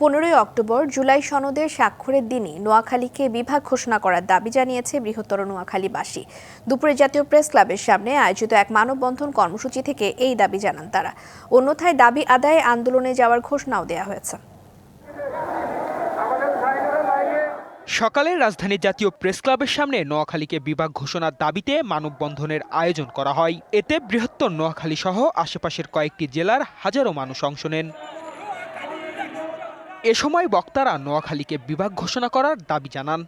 পনেরোই অক্টোবর জুলাই সনদের স্বাক্ষরের দিনই নোয়াখালীকে বিভাগ ঘোষণা করার দাবি জানিয়েছে বৃহত্তর নোয়াখালীবাসী। দুপুরে জাতীয় প্রেস ক্লাবের সামনে আয়োজিত এক মানববন্ধন কর্মসূচি থেকে এই দাবি জানান তারা। অন্যথায় দাবি আদায়ে আন্দোলনে যাওয়ার ঘোষণাও দেওয়া হয়েছে। সকালে রাজধানীর জাতীয় প্রেস ক্লাবের সামনে নোয়াখালীকে বিভাগ ঘোষণার দাবিতে মানববন্ধনের আয়োজন করা হয়। এতে বৃহত্তর নোয়াখালী সহ আশেপাশের কয়েকটি জেলার হাজারো মানুষ অংশ নেন। এ সময় বক্তারা নোয়াখালীকে বিভাগ ঘোষণা করার দাবি জানান।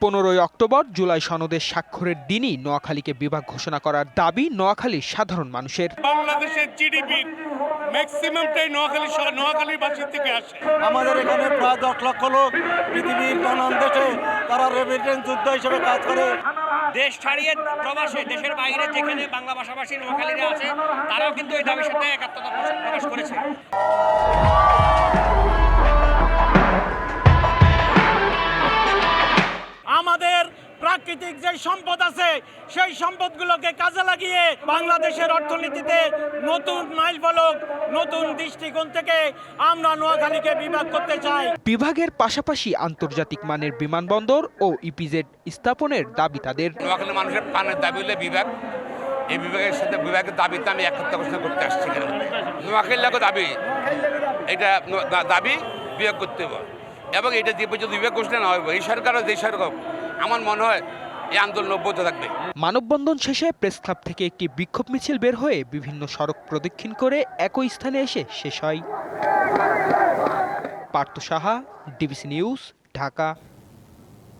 পনেরোই অক্টোবর জুলাই সনদের স্বাক্ষরের দিনই নোয়াখালীকে বিভাগ ঘোষণা করার দাবি নোয়াখালীর সাধারণ মানুষের। বাংলাদেশের জিডিপির ম্যাক্সিমামটাই নোয়াখালী শহর নোয়াখালীর বাসির থেকে আসে। আমাদের এখানে প্রায় দশ লক্ষ লোক পৃথিবীর নানান দেশে তারা রেমিটেন্স যুদ্ধ হিসেবে কাজ করে। দেশ ছাড়িয়ে প্রবাসে, দেশের বাইরে যেখানে বাংলা ভাষাভাষী নোয়াখালীরা আছে, তারাও কিন্তু এই দাবির সাথে একাত্মতা প্রকাশ করেছে। প্রাকৃতিক যে সম্পদ আছে সেই সম্পদগুলোকে কাজে লাগিয়ে বাংলাদেশের অর্থনীতিতে নতুন মাইল ফলক নতুন দৃষ্টিকোণ থেকে আমরা নোয়াখালীকে বিভাগ করতে চাই। বিভাগের পাশাপাশি আন্তর্জাতিক মানের বিমানবন্দর ও ইপিজেড স্থাপনের দাবি তাদের। নোয়াখালী মানুষের প্রাণের দাবি হলে বিভাগ। এই বিভাগের সাথে বিভাগের দাবিতে আমি একত্র ঘোষণা করতে আসছি এখানে নোয়াখালীর লাগে দাবি এটা দাবি বিভাগ করতে হবে এবং এটা যে পর্যন্ত বিভাগ ঘোষণা না হবে এই সরকারও যে সরকার আমার মনে হয় এই আন্দোলন অব্যাহত থাকবে। মানববন্ধন শেষে প্রেস ক্লাব থেকে একটি বিক্ষোভ মিছিল বের হয়ে বিভিন্ন সড়ক প্রদক্ষিণ করে একই স্থানে এসে শেষ হয়। Partha Saha, DBC news, Dhaka.